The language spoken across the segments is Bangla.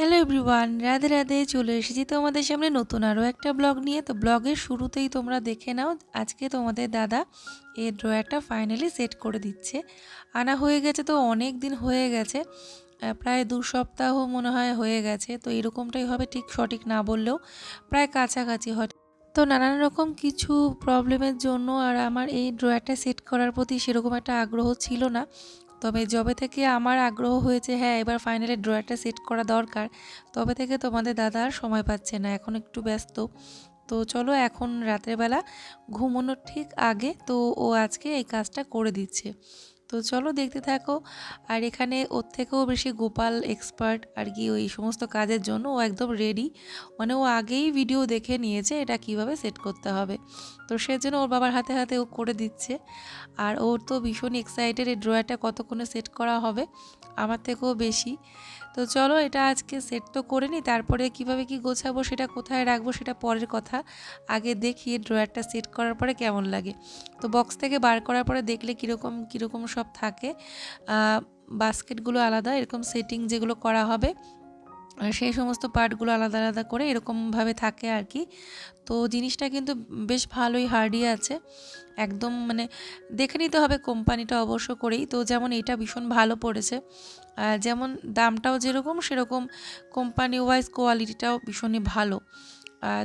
হ্যালো এভরিওয়ান রাধে রাধে, চলে এসেছি তোমাদের সামনে নতুন আরও একটা ব্লগ নিয়ে। তো ব্লগের শুরুতেই তোমরা দেখে নাও, আজকে তোমাদের দাদা এই ড্রয়ারটা ফাইনালি সেট করে দিচ্ছে। আনা হয়ে গেছে তো অনেক দিন হয়ে গেছে প্রায় দু সপ্তাহ মনে হয় হয়ে গেছে। তো এরকমটাই হবে ঠিক সঠিক না বললেও প্রায় কাছাকাছি হয়। তো নানান রকম কিছু প্রবলেমের জন্য আর আমার এই ড্রয়ারটা সেট করার প্রতি সেরকম একটা আগ্রহ ছিল না। তবে জবে থেকে আমার আগ্রহ হয়েছে হ্যাঁ এবার ফাইনালি ড্রয়ারটা সেট করা দরকার, তবে থেকে তোমাদের দাদা আর সময় পাচ্ছে না, এখন একটু ব্যস্ত। তো চলো এখন রাত্রেবেলা ঘুমোনোর ঠিক আগে তো ও আজকে এই কাজটা করে দিচ্ছে। তো চলো দেখতে থাকো। আর এখানে ওর থেকেও বেশি গোপাল এক্সপার্ট আর কি ওই সমস্ত কাজের জন্য ও একদম রেডি মানে ও আগেই ভিডিও দেখে নিয়েছে এটা কীভাবে সেট করতে হবে। তো সেজন্য ওর বাবার হাতে হাতে ও করে দিচ্ছে। আর ওর তো ভীষণ এক্সাইটেড এই ড্রয়ারটা কতক্ষণে সেট করা হবে আমার থেকেও বেশি। তো চলো এটা আজকে সেট তো করে নিই তারপরে কীভাবে কি গোছাবো সেটা কোথায় রাখব সেটা পরের কথা। আগে দেখি ড্রয়ারটা সেট করার পরে কেমন লাগে। তো বক্স থেকে বার করার পরে দেখলে কীরকম কীরকম সব থাকে। বাস্কেটগুলো আলাদা, এরকম সেটিং যেগুলো করা হবে। সেই সমস্ত পার্টগুলো আলাদা আলাদা করে এরকমভাবে থাকে আর কি। তো জিনিসটা কিন্তু বেশ ভালোই হার্ডই আছে। একদম মানে দেখে নিতে হবে কোম্পানিটা অবশ্য করেই। তো যেমন এটা ভীষণ ভালো পড়েছে। যেমন দামটাও যেরকম, সেরকম কোম্পানি ওয়াইজ কোয়ালিটিটাও ভীষণই ভালো।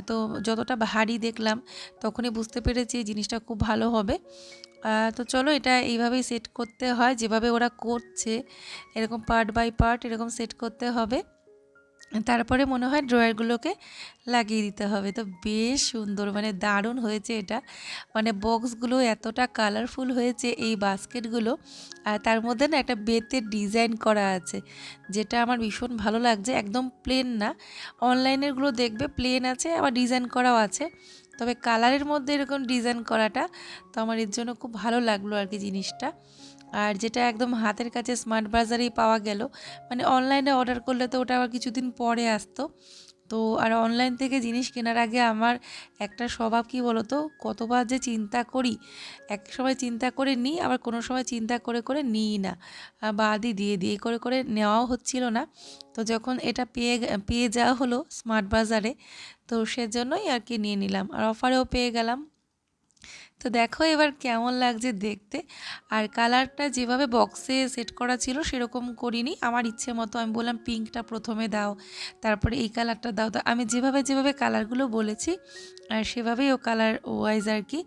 তো যতটা ভারী দেখলাম, তখনই বুঝতে পেরেছি জিনিসটা খুব ভালো হবে। তো চলো এটা এইভাবেই সেট করতে হয়। যেভাবে ওরা করছে, এরকম পার্ট বাই পার্ট এরকম সেট করতে হবে। তারপরে মনে হয় ড্রয়ারগুলোকে লাগিয়ে দিতে হবে। তো বেশ সুন্দর মানে দারুণ হয়েছে এটা। মানে বক্সগুলো এতটা কালারফুল হয়েছে এই বাস্কেটগুলো। আর তার মধ্যে না একটা বেতের ডিজাইন করা আছে, যেটা আমার ভীষণ ভালো লাগছে। একদম প্লেন না। অনলাইনেরগুলো দেখবে প্লেন আছে, আবার ডিজাইন করাও আছে। তবে কালারের মধ্যে এরকম ডিজাইন করাটা তো আমার এর জন্য খুব ভালো লাগল আর কি জিনিসটা। আর যেটা একদম হাতের কাছে স্মার্ট বাজারেই পাওয়া গেল। মানে অনলাইনে অর্ডার করলে তো ওটা আবার কিছুদিন পরে আসতো। তো আর অনলাইন থেকে জিনিস কেনার আগে আমার একটা স্বভাব কি বলতো? কতবার যে চিন্তা করি এক সময় চিন্তা করে নিই আবার কোনো সময় চিন্তা করে করে নিই না। আহ, বাদই দিয়ে দিয়ে করে করে নেওয়াও হচ্ছিল না। তো যখন এটা পেয়ে পেয়ে যাওয়া হলো স্মার্ট বাজারে তো সেজন্যই আর কি নিয়ে নিলাম। আর অফারেও পেয়ে গেলাম। তো দেখো এবার কেমন লাগছে দেখতে। আর কালারটা যেভাবে বক্সে সেট করা ছিল সেরকম করিনি। আমার ইচ্ছে মতো আমি বললাম পিঙ্কটা প্রথমে দাও, তারপরে এই কালারটা দাও। তো আমি যেভাবে যেভাবে কালারগুলো বলেছি, আর সেভাবেই ও কালার ওয়াইজ আর কি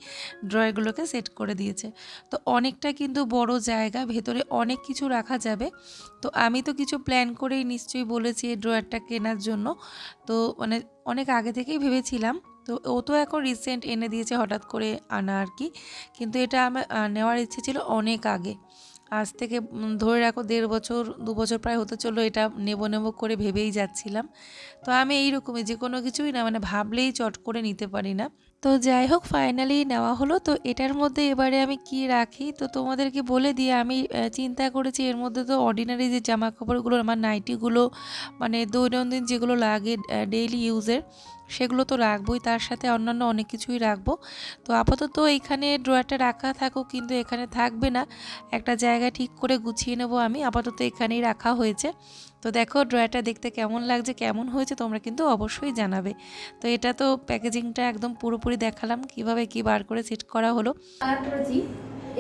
ড্রয়গুলোকে সেট করে দিয়েছে। তো অনেকটা কিন্তু বড় জায়গা, ভেতরে অনেক কিছু রাখা যাবে। তো আমি তো কিছু প্ল্যান করেই নিশ্চয়ই বলেছি এই ড্রয়ারটা কেনার জন্য। তো মানে অনেক আগে থেকেই ভেবেছিলাম তো ও তো এখন রিসেন্ট এনে দিয়েছে হঠাৎ করে আনা আর কি। কিন্তু এটা আমার নেওয়ার ইচ্ছে ছিল অনেক আগে। আজ থেকে ধরে রাখো দেড় বছর, দু বছর প্রায় হতে চলো এটা নেব নেব করে ভেবেই যাচ্ছিলাম। তো আমি এইরকমই, যে কোনো কিছুই না মানে ভাবলেই চট করে নিতে পারি না। তো যাই হোক ফাইনালি নেওয়া হলো। তো এটার মধ্যে এবারে আমি কি রাখি? তো তোমাদেরকে বলে দিয়ে আমি চিন্তা করেছি এর মধ্যে তো অর্ডিনারি যে জামা কাপড়গুলো আমার নাইটিগুলো মানে দৈনন্দিন যেগুলো লাগে ডেইলি ইউজের সেগুলো তো রাখবোই তার সাথে অন্যান্য অনেক কিছুই রাখব। তো আপাতত এইখানে ড্রয়ারটা রাখা থাকুক কিন্তু এখানে থাকবে না। একটা জায়গা ঠিক করে গুছিয়ে নেব আমি আপাতত এখানেই রাখা হয়েছে। তো দেখো ড্রয়ারটা দেখতে কেমন লাগছে কেমন হয়েছে তোমরা কিন্তু অবশ্যই জানাবে। তো এটা তো প্যাকেজিংটা একদম পুরোপুরি দেখালাম কীভাবে কি বার করে সেট করা হলো।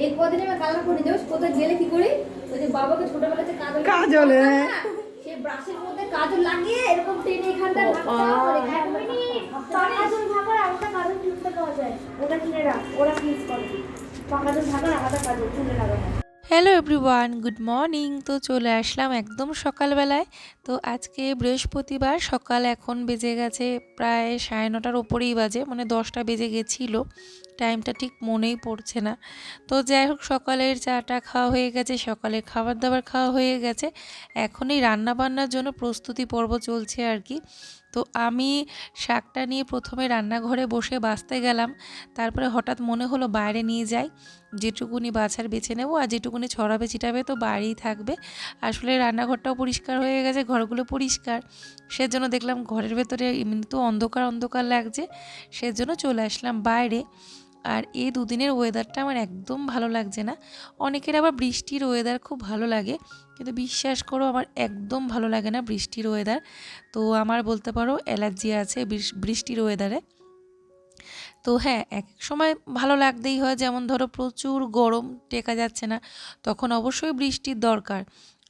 এই কদিনে আমি কালার করি জানিস কোথায় গেলে কি করি? ওই যে বাবাকে ছোটবেলাতে কাজল কাজল, হ্যাঁ। সে ব্রাশের মধ্যে কাজল লাগিয়ে এরকম টেনে এখানটা এক মিনিট। কাজল ভাগার আলাদা কাজল কিনতে পাওয়া যায়। ওটা কিনে রাখ ওরা করে। কাজল ভাগার আলাদা কাজল চুলে লাগানো। হ্যালো এভরিওয়ান গুড মর্নিং তো চলে আসলাম একদম সকালবেলায়। তো আজকে বৃহস্পতিবার সকাল এখন বেজে গেছে প্রায় সাড়ে নটার ওপরেই বাজে মানে দশটা বেজে গেছিল। টাইমটা ঠিক মনেই পড়ছে না। তো যাই হোক, সকালের চাটা খাওয়া হয়ে গেছে, সকালের খাবার দাবার খাওয়া হয়ে গেছে। এখনই রান্না বান্নার জন্য প্রস্তুতি পর্ব চলছে আর কি। তো আমি শাকটা নিয়ে প্রথমে রান্নাঘরে বসে বাছতে গেলাম। তারপরে হঠাৎ মনে হলো বাইরে নিয়ে যাই। যেটুকুনি বাছার বেছে নেব আর যেটুকুনি ছড়াবে ছিটাবে তো বাড়িই থাকবে। আসলে রান্নাঘরটাও পরিষ্কার হয়ে গেছে, ঘরগুলো পরিষ্কার। সেজন্য দেখলাম ঘরের ভেতরে এমনি তো অন্ধকার অন্ধকার লাগছে। সেজন্য চলে আসলাম বাইরে। আর এই দুদিনের ওয়েদারটা আমার একদম ভালো লাগছে না। অনেকের আবার বৃষ্টির ওয়েদার খুব ভালো লাগে, কিন্তু বিশ্বাস করো আমার একদম ভালো লাগে না বৃষ্টির ওয়েদার তো আমার বলতে পারো অ্যালার্জি আছে বৃষ্টির ওয়েদারে তো হ্যাঁ এক এক সময় ভালো লাগতেই হয়, যেমন ধরো প্রচুর গরম টেকা যাচ্ছে না, তখন অবশ্যই বৃষ্টির দরকার।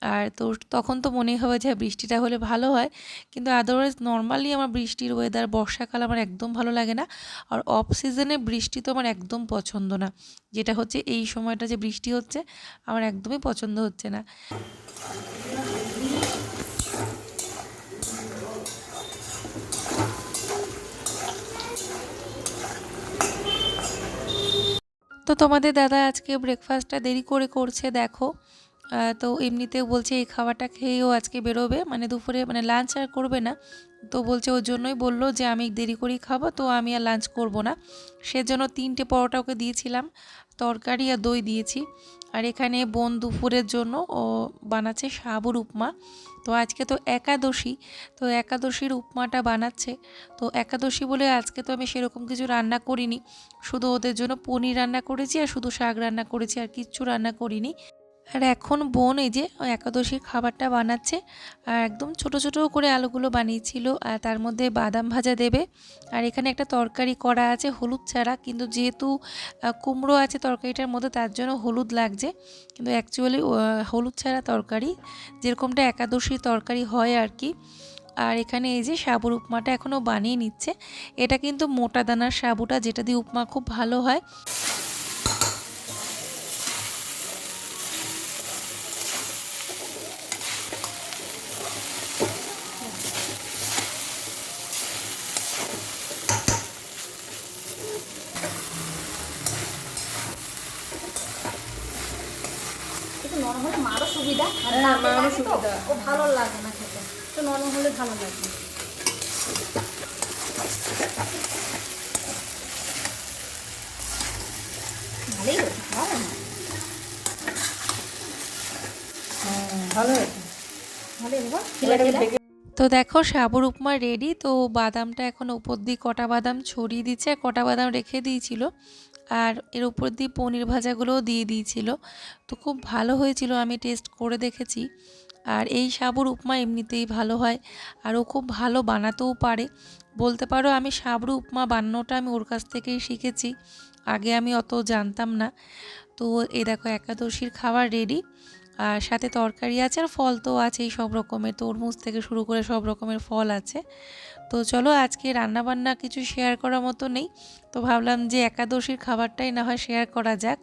আর তো তখন তো মনে হবে যে হ্যাঁ, বৃষ্টিটা হলে ভালো হয়। কিন্তু আদারওয়াইজ নর্মালি আমার বৃষ্টির ওয়েদার বর্ষাকাল আমার একদম ভালো লাগে না। আর অফ সিজনে বৃষ্টি তো আমার একদম পছন্দ না। যেটা হচ্ছে এই সময়টা যে বৃষ্টি হচ্ছে আমার একদমই পছন্দ হচ্ছে না। তো তোমাদের দাদা আজকে ব্রেকফাস্টটা দেরি করে করছে দেখো। তো এমনিতেও বলছে এই খাবারটা খেয়েও আজকে বেরোবে। মানে দুপুরে মানে লাঞ্চ আর করবে না। তো বলছে ওর জন্যই বলল যে, আমি দেরি করেই খাব, তো আমি আর লাঞ্চ করব না। সেজন্য তিনটে পরোটা ওকে দিয়েছিলাম, তরকারি আর দই দিয়েছি। আর এখানে বোন দুপুরের জন্য ও বানাচ্ছে সাবুর উপমা। তো আজকে তো একাদশী, তো একাদশীর উপমাটা বানাচ্ছে। তো একাদশী বলে আজকে তো আমি সেরকম কিছু রান্না করিনি। শুধু ওদের জন্য পনির রান্না করেছি আর শুধু শাক রান্না করেছি আর কিচ্ছু রান্না করিনি। আর এখন বোন এই যে একাদশীর খাবারটা বানাচ্ছে আর একদম ছোট ছোট করে আলুগুলো বানিয়েছিল, আর তার মধ্যে বাদাম ভাজা দেবে। আর এখানে একটা তরকারি করা আছে, হলুদ ছাড়া। কিন্তু যেহেতু কুমড়ো আছে তরকারিটার মধ্যে, তার জন্য হলুদ লাগছে। কিন্তু অ্যাকচুয়ালি হলুদ ছাড়া তরকারি, যেরকমটা একাদশীর তরকারি হয় আর কি। আর এখানে এই যে সাবুর উপমাটা এখনও বানিয়ে নিচ্ছে। এটা কিন্তু মোটা দানার সাবুটা, যেটা দিয়ে উপমা খুব ভালো হয় একটু নরম হলে মারও সুবিধা আর হ্যাঁ, দাঁতে মারও লাগে তো, সুবিধা। ও ভালো লাগে না খেতে তো নরম হলে ভালো লাগে ভালোই হয়েছে ভালো না হ্যাঁ, ভালো হয়েছে। তো দেখো সাবুর উপমা রেডি তো বাদামটা এখন উপর দিয়ে কটা বাদাম ছড়িয়ে দিচ্ছে আর কটা বাদাম রেখে দিয়েছিল। আর এর উপর দিয়ে পনির ভাজাগুলোও দিয়ে দিয়েছিল। তো খুব ভালো হয়েছিল আমি টেস্ট করে দেখেছি। আর এই সাবুর উপমা এমনিতেই ভালো হয় আর ও খুব ভালো বানাতেও পারে। বলতে পারো আমি সাবুর উপমা বানানোটা আমি ওর কাছ থেকেই শিখেছি। আগে আমি অত জানতাম না। তো এই দেখো একাদশীর খাবার রেডি আর সাথে তরকারি আছে আর ফল তো আছেই সব রকমের। তরমুজ থেকে শুরু করে সব রকমের ফল আছে। তো চলো আজকে রান্নাবান্না কিছু শেয়ার করার মতো নেই। তো ভাবলাম যে একাদশীর খাবারটাই না হয় শেয়ার করা যাক।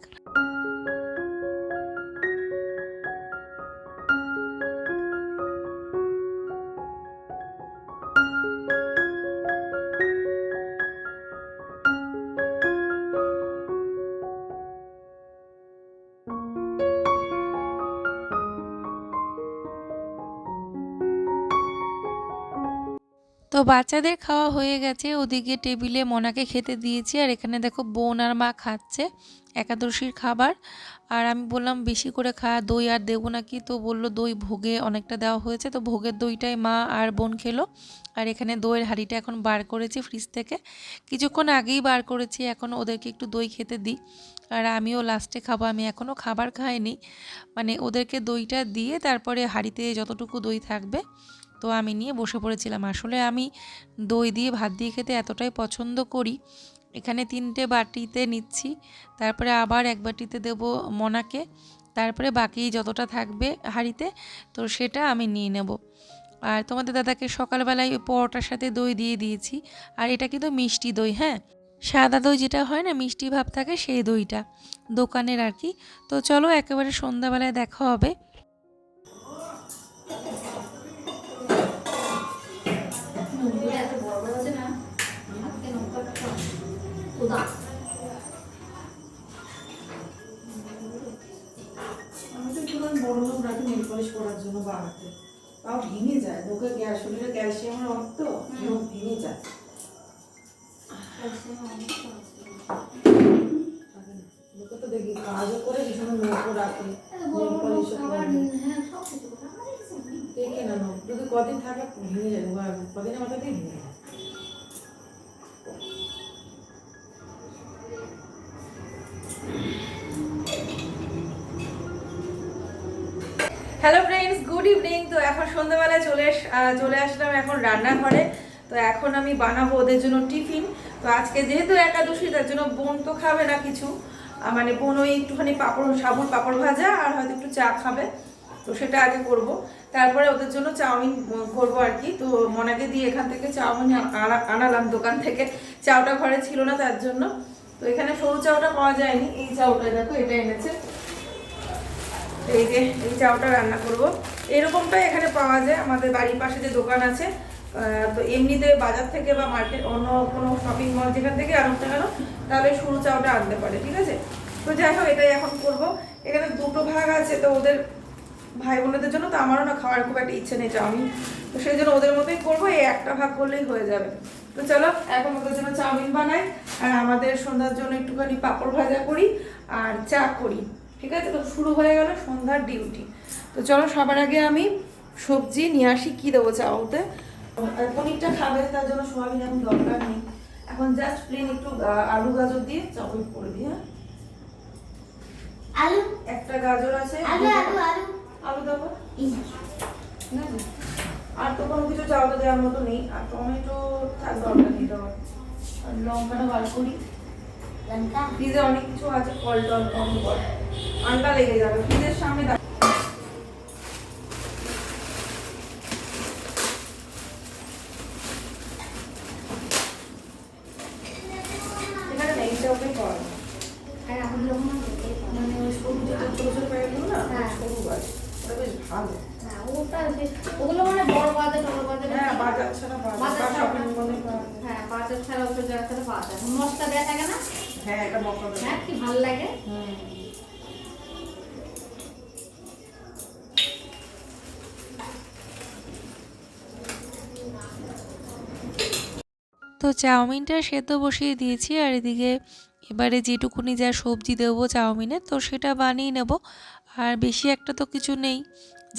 তো বাচ্চাদের খাওয়া হয়ে গেছে। ওদিকে টেবিলে মোনাকে খেতে দিয়েছি। আর এখানে দেখো বোন আর মা খাচ্ছে, একাদশীর খাবার। আর আমি বললাম, বেশি করে খা, দই আর দেবো নাকি? তো বলল, দই ভোগে অনেকটা দেওয়া হয়েছে। তো ভোগের দইটাই মা আর বোন খেলো। আর এখানে দইয়ের হাঁড়িটা এখন বার করেছি ফ্রিজ থেকে। কিছুক্ষণ আগেই বার করেছি, এখন ওদেরকে একটু দই খেতে দিই। আর আমিও লাস্টে খাব। আমি এখনও খাবার খাইনি। মানে ওদেরকে দইটা দিয়ে তারপরে হাঁড়িতে যতটুকু দই থাকবে তো আমি নিয়ে বসে পড়েছিলাম। আসলে আমি দই দিয়ে ভাত দিয়ে খেতে এতটাই পছন্দ করি। এখানে তিনটে বাটিতে নিচ্ছি। তারপরে আবার এক বাটিতে দেব মনাকে। তারপরে বাকি যতটা থাকবে হাঁড়িতে, তো সেটা আমি নিয়ে নেব। আর তোমাদের দাদাকে সকালবেলায় পরোটার সাথে দই দিয়ে দিয়েছি। আর এটা কিন্তু মিষ্টি দই হ্যাঁ? সাদা দই যেটা হয় না, মিষ্টি ভাব থাকে সেই দইটা দোকানের আর কি। তো চলো একেবারে সন্ধ্যাবেলায় দেখা হবে। আমি তো একটুখানি বড় লোক রাখি নেল পলিশ করার জন্য বাড়াতে তাও ভেঙে যায় লোকের গ্যাস শরীরে ক্যালসিয়ামের অভাব তো ভেঙে যায় লোকে তো দেখি কাজও করে ভীষণ নোটও রাখে নেল পলিশও দেখে না নোট যদি কদিন থাকে ভেঙে যায় বা কদিনের মাথাতেই ভেঙে যায় সন্ধ্যাবেলায় চলে চলে আসলাম এখন রান্নাঘরে। তো এখন আমি বানাবো ওদের জন্য টিফিন। তো আজকে যেহেতু একাদশী তার জন্য বোন তো খাবে না কিছু। মানে বোন ওই একটুখানি পাঁপড় সাবুর পাঁপড় ভাজা আর হয়তো একটু চা খাবে। তো সেটা আগে করব। তারপরে ওদের জন্য চাউমিন উম, করব আর কি। তো মনাকে দিয়ে এখান থেকে চাউমিন আনা- আনালাম দোকান থেকে। চাউটা ঘরে ছিল না তার জন্য। তো এখানে সরু চাউটা পাওয়া যায়নি। এই চাউটা দেখো এটা এনেছে। এই যে, এই চাউটা রান্না করব। এরকমটাই এখানে পাওয়া যায়, আমাদের বাড়ির পাশে যে দোকান আছে। তো এমনিতে বাজার থেকে বা মার্কেট অন্য কোনো শপিং মল যেখান থেকে আনুক না কেন, তাহলে সরু চাউটা আনতে পারে, ঠিক আছে? তো যাই হোক, এটাই এখন করব। এখানে দুটো ভাগ আছে, তো ওদের ভাই বোনেদের জন্য, তো আমারও না খাওয়ার খুব একটা ইচ্ছে নেই চাউমিন। তো সেই জন্য ওদের মতোই করব, এই একটা ভাগ করলেই হয়ে যাবে। তো চলো, এখন ওদের জন্য চাউমিন বানাই, আর আমাদের সন্ধ্যার জন্য একটুখানি পাঁপড় ভাজা করি, আর চা করি। ঠিক আছে? তো শুরু হয়ে গেল সন্ধ্যার ডিউটি তো চলো সবার আগে আমি সবজি নিয়ে আসি কী দেবো চাউতে পনিরটা খাবে তার জন্য সোয়াবিন এখন দরকার নেই। এখন জাস্ট প্লেন একটু আলু গাজর দিয়ে চাউমিন করে দিই হ্যাঁ? আলু? একটা গাজর আছে আলু আলু আলু। আলু দেবো? আর তো কোনো কিছু চাউতে দেওয়ার মতো নেই। আর টমেটো থাক দরকার নেই দেওয়ার। আর লঙ্কাটা বার করি। লঙ্কা? ফ্রিজে অনেক কিছু আছে ফল টল কম আন্ডা লেগে যাবে। ফ্রিজের সামনে যখন মানে হ্যাঁ। ওটা হ্যাঁ, ওগুলো মানে বড় বাজার ছোট বাজার হ্যাঁ বাজার ছাড়া বাজার। শপিং মলে হ্যাঁ বাজার ছাড়া ওটা জায়গা থেকে পাওয়া যায় মশলা দেওয়া থাকে না? হ্যাঁ এটা হ্যাঁ কি ভালো লাগে? হুম। তো চাউমিনটা সেদ্ধ বসিয়ে দিয়েছি আর এদিকে এবারে যেটুকুনি যা সবজি দেবো চাউমিনে, তো সেটা বানিয়ে নেব। আর বেশি একটা তো কিছু নেই,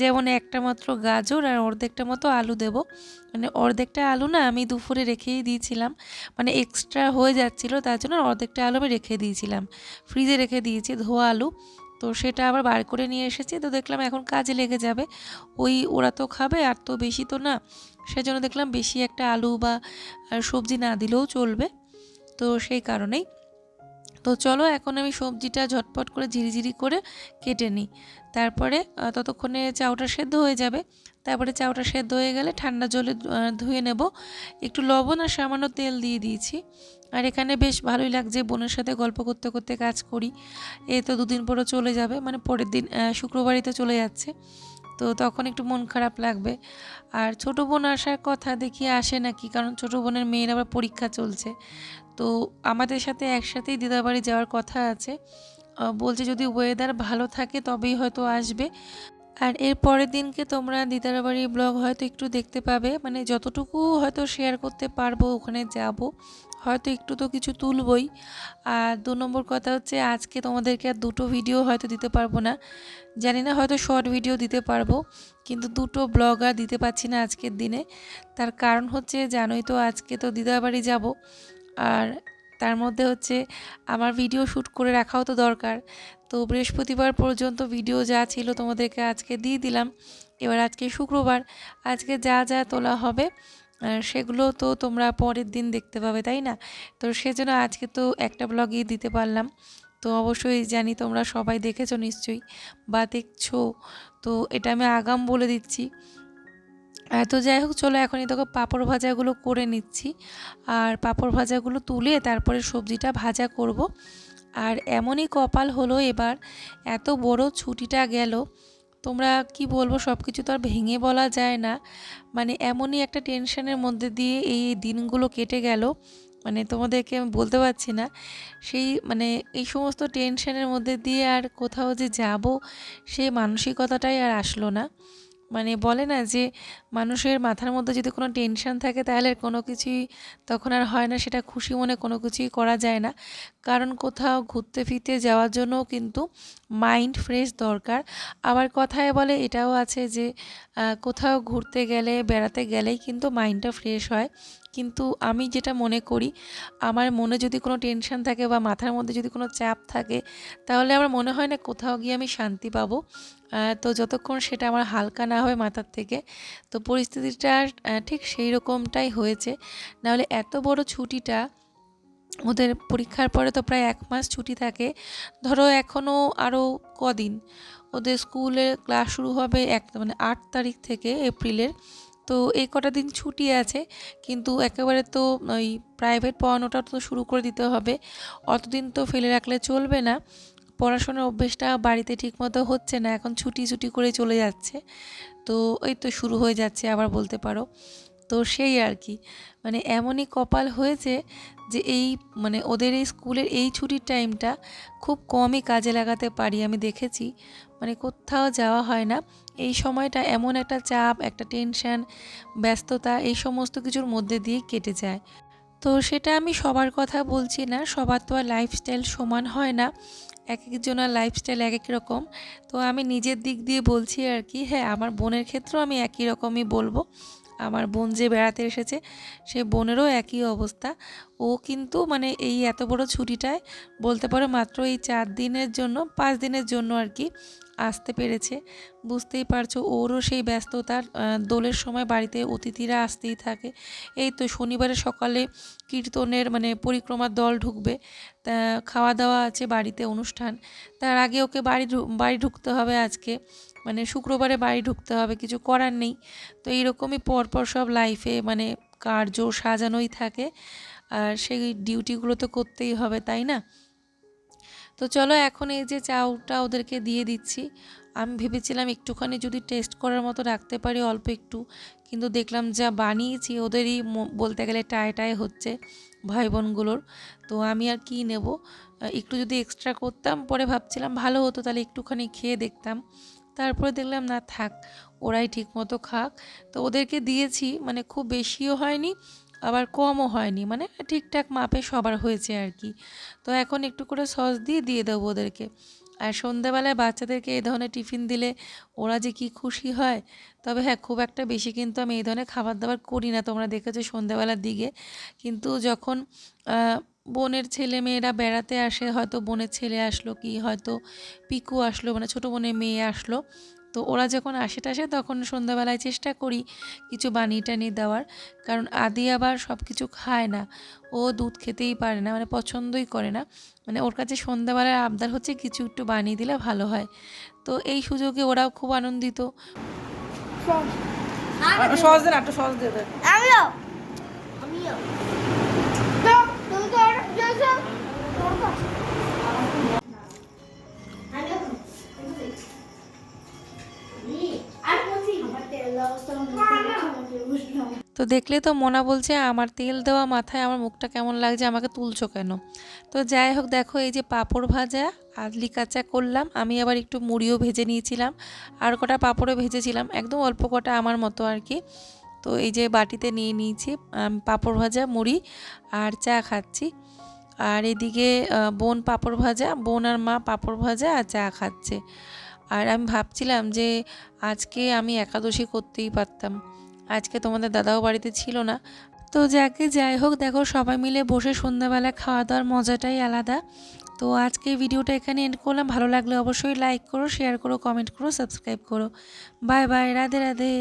যেমন একটা মাত্র গাজর আর অর্ধেকটা মতো আলু দেব। মানে অর্ধেকটা আলু না আমি দুপুরে রেখেই দিয়েছিলাম মানে এক্সট্রা হয়ে যাচ্ছিল তার জন্য অর্ধেকটা আলু আমি রেখে দিয়েছিলাম। ফ্রিজে রেখে দিয়েছি ধোয়া আলু। তো সেটা আবার বার করে নিয়ে এসেছি। তো দেখলাম এখন কাজে লেগে যাবে। ওই ওরা তো খাবে, আর তো বেশি তো না। সেজন্য দেখলাম বেশি একটা আলু বা সবজি না দিলেও চলবে। তো সেই কারণেই। তো চলো এখন আমি সবজিটা ঝটপট করে ঝিরিঝিরি করে কেটে নিই। তারপরে ততক্ষণে চাউটা সেদ্ধ হয়ে যাবে। তারপরে চাউটা সেদ্ধ হয়ে গেলে ঠান্ডা জলে ধুয়ে নেব। একটু লবণ আর সামান্য তেল দিয়ে দিয়েছি। আর এখানে বেশ ভালোই লাগছে বোনের সাথে গল্প করতে করতে কাজ করি। এ তো দুদিন পরও চলে যাবে মানে পরের দিন শুক্রবারই তো চলে যাচ্ছে। তো তখন একটু মন খারাপ লাগবে। আর ছোটো বোন আসার কথা দেখি আসে নাকি, কারণ ছোট বোনের মেয়ের আবার পরীক্ষা চলছে। তো আমাদের সাথে একসাথেই দিদাবাড়ি যাওয়ার কথা আছে। বলছে যদি ওয়েদার ভালো থাকে তবেই হয়তো আসবে। আর এর পরের দিনকে তোমরা দিদার বাড়ির ব্লগ হয়তো একটু দেখতে পাবে। মানে যতটুকু হয়তো শেয়ার করতে পারব, ওখানে যাব। হয়তো একটু তো কিছু তুলবই। আর দু নম্বর কথা হচ্ছে, আজকে তোমাদেরকে আর দুটো ভিডিও হয়তো দিতে পারব না। জানি না হয়তো শর্ট ভিডিও দিতে পারব, কিন্তু দুটো ব্লগ আর দিতে পারছি না আজকের দিনে। তার কারণ হচ্ছে, জানোই তো আজকে তো দিদার বাড়ি যাব। আর তার মধ্যে হচ্ছে, আমার ভিডিও শ্যুট করে রাখাও তো দরকার। তো বৃহস্পতিবার পর্যন্ত ভিডিও যা ছিল তোমাদেরকে আজকে দিয়ে দিলাম। এবার আজকে শুক্রবার, আজকে যা যা তোলা হবে সেগুলো তো তোমরা পরের দিন দেখতে পাবে, তাই না? তো সেজন্য আজকে তো একটা ব্লগই দিতে পারলাম। তো অবশ্যই জানি তোমরা সবাই দেখেছ নিশ্চয়ই বা দেখছ। তো এটা আমি আগাম বলে দিচ্ছি। তো যাই হোক, চলো এখনই তোকে পাঁপড় ভাজাগুলো করে নিচ্ছি। আর পাঁপড় ভাজাগুলো তুলে তারপরে সবজিটা ভাজা করব। আর এমনই কপাল হলো এবার। এত বড় ছুটিটা গেল, তোমরা কি বলব সব কিছু তো আর ভেঙে বলা যায় না। মানে এমনই একটা টেনশনের মধ্যে দিয়ে এই দিনগুলো কেটে গেল। মানে তোমাদেরকে আমি বলতে পারছি না। সেই মানে এই সমস্ত টেনশনের মধ্যে দিয়ে আর কোথাও যে যাব সেই মানসিকতাটাই আর আসলো না। মানে বলে না যে মানুষের মাথার মধ্যে যদি কোনো টেনশন থাকে তাহলে কোনো কিছুই তখন আর হয় না, সেটা খুশি মনে কোনো কিছুই করা যায় না। কারণ কোথাও ঘুরতে ফিরতে যাওয়ার জন্যও কিন্তু মাইন্ড ফ্রেশ দরকার। আবার কথায় বলে এটাও আছে যে কোথাও ঘুরতে গেলে, বেড়াতে গেলেই কিন্তু মাইন্ডটা ফ্রেশ হয়। কিন্তু আমি যেটা মনে করি, আমার মনে যদি কোনো টেনশন থাকে বা মাথার মধ্যে যদি কোনো চাপ থাকে, তাহলে আমার মনে হয় না কোথাও গিয়ে আমি শান্তি পাবো। তো যতক্ষণ সেটা আমার হালকা না হয় মাথার থেকে, তো পরিস্থিতিটা ঠিক সেই রকমটাই হয়েছে। নাহলে এত বড় ছুটিটা, ওদের পরীক্ষার পরে তো প্রায় এক মাস ছুটি থাকে, ধরো এখনও আরও কদিন, ওদের স্কুলে ক্লাস শুরু হবে এক মানে আট তারিখ থেকে এপ্রিলের তো এই কটা দিন ছুটি আছে, কিন্তু একেবারে তো ওই প্রাইভেট পড়ানোটা তো শুরু করে দিতে হবে। অতদিন তো ফেলে রাখলে চলবে না। পড়াশোনার অভ্যেসটা বাড়িতে ঠিকমতো হচ্ছে না, এখন ছুটি ছুটি করে চলে যাচ্ছে। তো এই তো শুরু হয়ে যাচ্ছে আবার বলতে পারো। তো সেই আর কি। মানে এমনই কপাল হয়েছে যে এই মানে ওদের এই স্কুলের এই ছুটির টাইমটা খুব কমই কাজে লাগাতে পারি আমি দেখেছি। মানে কোথাও যাওয়া হয় না। এই সময়টা এমন একটা চাপ, একটা টেনশন ব্যস্ততা, এই সমস্ত কিছুর মধ্যে দিয়ে কেটে যায়। তো সেটা আমি সবার কথা বলছি না, সবার তো আর লাইফস্টাইল সমান হয় না। এক একজনের লাইফস্টাইল এক এক রকম। তো আমি নিজের দিক দিয়ে বলছি আর কি হ্যাঁ আমার বোনের ক্ষেত্রেও আমি একই রকমই বলব। আমার বোন যে বেড়াতে এসেছে, সে বোনেরও একই অবস্থা। ও কিন্তু মানে এই এত বড় ছুটিটায় বলতে পারো মাত্র এই চার দিনের জন্য, পাঁচ দিনের জন্য আর কি আসতে পেরেছে। বুঝতেই পারছ, ওরও সেই ব্যস্ততার দোলের সময় বাড়িতে অতিথিরা আসতেই থাকে। এই তো শনিবারে সকালে কীর্তনের মানে পরিক্রমার দল ঢুকবে, তা খাওয়া দাওয়া আছে বাড়িতে অনুষ্ঠান। তার আগে ওকে বাড়ি বাড়ি ঢুকতে হবে আজকে। মানে শুক্রবারে বাড়ি ঢুকতে হবে, কিছু করার নেই। তো এইরকমই পরপর সব লাইফে মানে কার্য সাজানোই থাকে। আর সেই ডিউটিগুলো তো করতেই হবে, তাই না? তো চলো এখন এই যে চাউটা ওদেরকে দিয়ে দিচ্ছি। আমি ভেবেছিলাম একটুখানি যদি টেস্ট করার মতো রাখতে পারি অল্প একটু, কিন্তু দেখলাম যা বানিয়েছি ওদেরই বলতে গেলে টায় টায় হচ্ছে ভাই বোনগুলোর। তো আমি আর কি নেব? একটু যদি এক্সট্রা করতাম, পরে ভাবছিলাম ভালো হতো, তাহলে একটুখানি খেয়ে দেখতাম। তারপরে দেখলাম, না, থাক, ওরাই ঠিক মতো খাক। তো ওদেরকে দিয়েছি মানে খুব বেশিও হয়নি, আবার কমও হয়নি মানে ঠিকঠাক মাপে সবার হয়েছে আর কি। তো এখন একটু করে সস দিয়ে দিয়ে দেবো ওদেরকে। আর সন্ধ্যাবেলায় বাচ্চাদেরকে এই ধরনের টিফিন দিলে ওরা যে কি খুশি হয়, তবে হ্যাঁ খুব একটা বেশি কিন্তু আমি এই ধরনের খাবার দাবার করি না, তোমরা দেখেছ সন্ধ্যাবেলার দিকে। কিন্তু যখন বোনের ছেলে মেয়েরা বেড়াতে আসে হয়তো বোনের ছেলে আসলো কি হয়তো পিকু আসলো মানে ছোটো বোনের মেয়ে আসলো। তো ওরা যখন আসে টাসে তখন সন্ধ্যাবেলায় চেষ্টা করি কিছু বানিয়ে টানিয়ে দেওয়ার। কারণ আদি আবার সব কিছু খায় না। ও দুধ খেতেই পারে না মানে পছন্দই করে না। মানে ওর কাছে সন্ধ্যাবেলায় আবদার হচ্ছে কিছু একটু বানিয়ে দিলে ভালো হয়। তো এই সুযোগে ওরাও খুব আনন্দিত। সহজ দেন একটা সহজ দিয়ে দেন আমিও। আমিও। তো দেখলে তো মোনা বলছে, আমার তেল দেওয়া মাথায় আমার মুখটা কেমন লাগছে, আমাকে তুলছো কেন? তো যাই হোক, দেখো এই যে পাঁপড় ভাজা আদলি কাঁচা করলাম। আমি আবার একটু মুড়িও ভেজে নিয়েছিলাম, আর কটা পাঁপড়ও ভেজেছিলাম, একদম অল্প কটা আমার মতো আর কি। তো এই যে বাটিতে নিয়ে নিয়েছি পাঁপড় ভাজা, মুড়ি আর চা খাচ্ছি। আর এদিকে বোন পাঁপড় ভাজা, বোন আর মা পাঁপড় ভাজা আর চা খাচ্ছে। আর আমি ভাবছিলাম যে আজকে আমি একাদশী করতেই পারতাম। আজকে তোমাদের দাদাও বাড়িতে ছিল না। তো যাকে যাই হোক, দেখো সবাই মিলে বসে সন্ধ্যাবেলা খাওয়া দাওয়ার মজাটাই আলাদা। তো আজকে ভিডিওটা এখানে এন্ড করলাম। ভালো লাগলে অবশ্যই লাইক করো শেয়ার করো কমেন্ট করো সাবস্ক্রাইব করো। Bye bye Radhe Radhe.